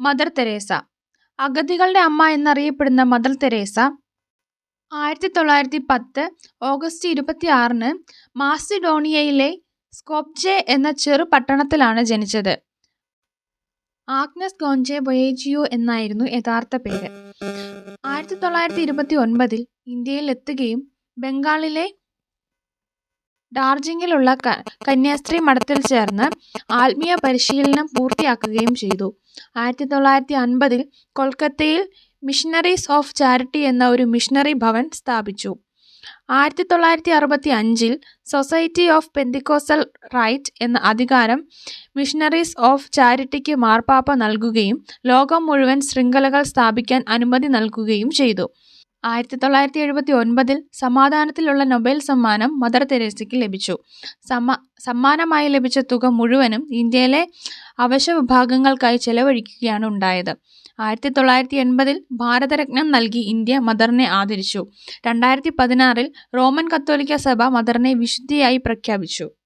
Mother Teresa അഗതികളുടെ അമ്മ എന്നറിയപ്പെടുന്ന mother Teresa ആയിരത്തി തൊള്ളായിരത്തി പത്ത് ഓഗസ്റ്റ് ഇരുപത്തിയാറിന് മാസിഡോണിയയിലെ സ്കോപ്ജെ എന്ന ചെറു പട്ടണത്തിലാണ് ജനിച്ചത്. ആഗ്നസ് ഗോഞ്ചെ ബൊയേജിയോ എന്നായിരുന്നു യഥാർത്ഥ പേര്. ആയിരത്തി തൊള്ളായിരത്തി ഇരുപത്തി ഒൻപതിൽ ഇന്ത്യയിൽ എത്തുകയും ബംഗാളിലെ ഡാർജിലിംഗിലുള്ള കന്യാസ്ത്രീ മഠത്തിൽ ചേർന്ന് ആത്മീയ പരിശീലനം പൂർത്തിയാക്കുകയും ചെയ്തു. ആയിരത്തി തൊള്ളായിരത്തി അൻപതിൽ കൊൽക്കത്തയിൽ മിഷനറീസ് ഓഫ് ചാരിറ്റി എന്ന ഒരു മിഷനറി ഭവൻ സ്ഥാപിച്ചു. ആയിരത്തി തൊള്ളായിരത്തി അറുപത്തി അഞ്ചിൽ സൊസൈറ്റി ഓഫ് പെന്തിക്കോസൽ റൈറ്റ് എന്ന അധികാരം മിഷനറീസ് ഓഫ് ചാരിറ്റിക്ക് മാർപ്പാപ്പ നൽകുകയും ലോകം മുഴുവൻ ശൃംഖലകൾ സ്ഥാപിക്കാൻ അനുമതി നൽകുകയും ചെയ്തു. ആയിരത്തി തൊള്ളായിരത്തി എഴുപത്തി ഒൻപതിൽ സമാധാനത്തിലുള്ള നൊബേൽ സമ്മാനം മദർ തെരേസയ്ക്ക് ലഭിച്ചു. സമ്മാ സമ്മാനമായി ലഭിച്ച തുക മുഴുവനും ഇന്ത്യയിലെ അവശവിഭാഗങ്ങൾക്കായി ചെലവഴിക്കുകയാണ് ഉണ്ടായത്. ആയിരത്തി തൊള്ളായിരത്തി എൺപതിൽ ഭാരതരത്നം നൽകി ഇന്ത്യ മദറിനെ ആദരിച്ചു. രണ്ടായിരത്തി പതിനാറിൽ റോമൻ കത്തോലിക്ക സഭ മദറിനെ വിശുദ്ധിയായി പ്രഖ്യാപിച്ചു.